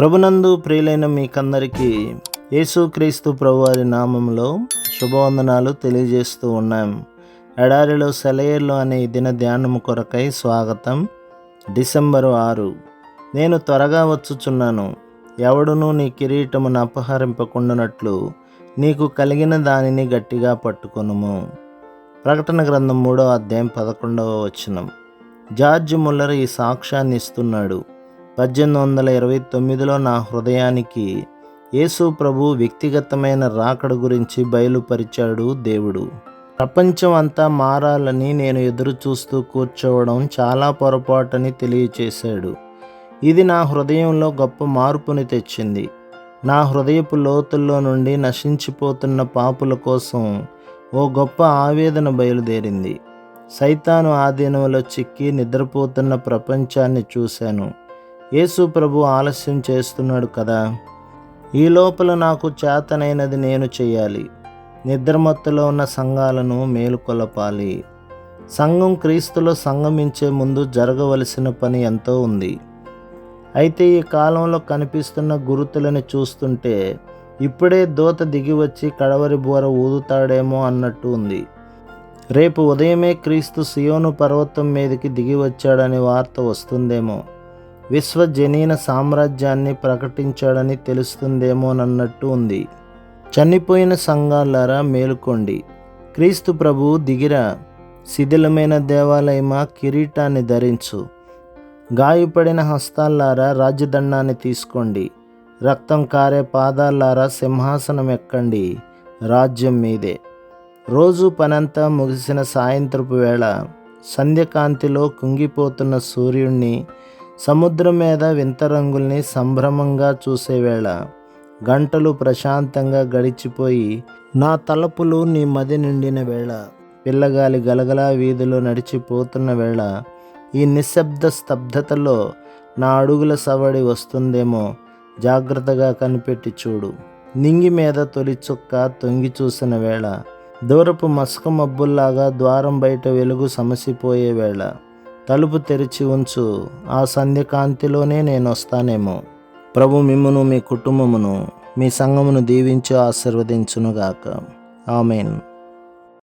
ప్రభునందు ప్రియులైన మీకందరికీ యేసుక్రీస్తు ప్రభువారి నామంలో శుభవందనాలు తెలియజేస్తూ ఉన్నాం. ఎడారిలో సెలయేర్లు అనే దిన ధ్యానము కొరకై స్వాగతం. డిసెంబరు ఆరు. నేను త్వరగా వచ్చుచున్నాను. ఎవడునూ నీ కిరీటమును అపహరింపకుండానట్లు నీకు కలిగిన దానిని గట్టిగా పట్టుకొనుము. ప్రకటన గ్రంథం మూడో అధ్యాయం పదకొండవ వచనం. జార్జ్ ముల్లర్ ఈ సాక్ష్యాన్ని ఇస్తున్నాడు. పద్దెనిమిది వందల ఇరవై తొమ్మిదిలో నా హృదయానికి యేసు ప్రభు వ్యక్తిగతమైన రాకడ గురించి బయలుపరిచాడు దేవుడు. ప్రపంచం అంతా మారాలని నేను ఎదురు చూస్తూ కూర్చోవడం చాలా పొరపాటని తెలియచేశాడు. ఇది నా హృదయంలో గొప్ప మార్పుని తెచ్చింది. నా హృదయపు లోతుల్లో నుండి నశించిపోతున్న పాపుల కోసం ఓ గొప్ప ఆవేదన బయలుదేరింది. సైతాను ఆధీనంలో చిక్కి నిద్రపోతున్న ప్రపంచాన్ని చూశాను. యేసు ప్రభు ఆలస్యం చేస్తున్నాడు కదా. ఈ లోపల నాకు చేతనైనది నేను చేయాలి. నిద్రమత్తులో ఉన్న సంఘాలను మేలుకొలపాలి సంఘం క్రీస్తులో సంగమించే ముందు జరగవలసిన పని ఎంతో ఉంది. అయితే ఈ కాలంలో కనిపిస్తున్న గురుతులను చూస్తుంటే ఇప్పుడే దూత దిగి వచ్చి కడవరి బోర ఊదుతాడేమో అన్నట్టు ఉంది. రేపు ఉదయమే క్రీస్తు సియోను పర్వతం మీదకి దిగి వచ్చాడని వార్త వస్తుందేమో. విశ్వజనీన సామ్రాజ్యాన్ని ప్రకటించాడని తెలుస్తుందేమోనన్నట్టు ఉంది. చనిపోయిన సంఘాలారా మేలుకోండి. క్రీస్తు ప్రభు దిగిరా శిథిలమైన దేవాలయమా కిరీటాన్ని ధరించు. గాయపడిన హస్తాలారా రాజదండాన్ని తీసుకోండి. రక్తం కారే పాదాలారా సింహాసనం ఎక్కండి. రాజ్యం మీదే. రోజు పనంతా ముగిసిన సాయంత్రపు వేళ సంధ్యకాంతిలో కుంగిపోతున్న సూర్యుణ్ణి సముద్రం మీద వింత రంగుల్ని సంభ్రమంగా చూసే వేళ గంటలు ప్రశాంతంగా గడిచిపోయి నా తలపులు నీ మది నిండిన వేళ పిల్లగాలి గలగలా వీధిలో నడిచిపోతున్న వేళ ఈ నిశ్శబ్ద స్తబ్దతలో నా అడుగుల సవడి వస్తుందేమో జాగ్రత్తగా కనిపెట్టి చూడు. నింగి మీద తొలి చుక్క తొంగి చూసిన వేళ దూరపు మసక మబ్బుల్లాగా ద్వారం బయట వెలుగు సమసిపోయే వేళ తలుపు తెరిచి ఉంచు. ఆ సంధ్యకాంతిలోనే నేను వస్తానేమో ప్రభు మిమ్మును మీ కుటుంబమును మీ సంఘమును దీవించి ఆశీర్వదించునుగాక. ఆమెన్.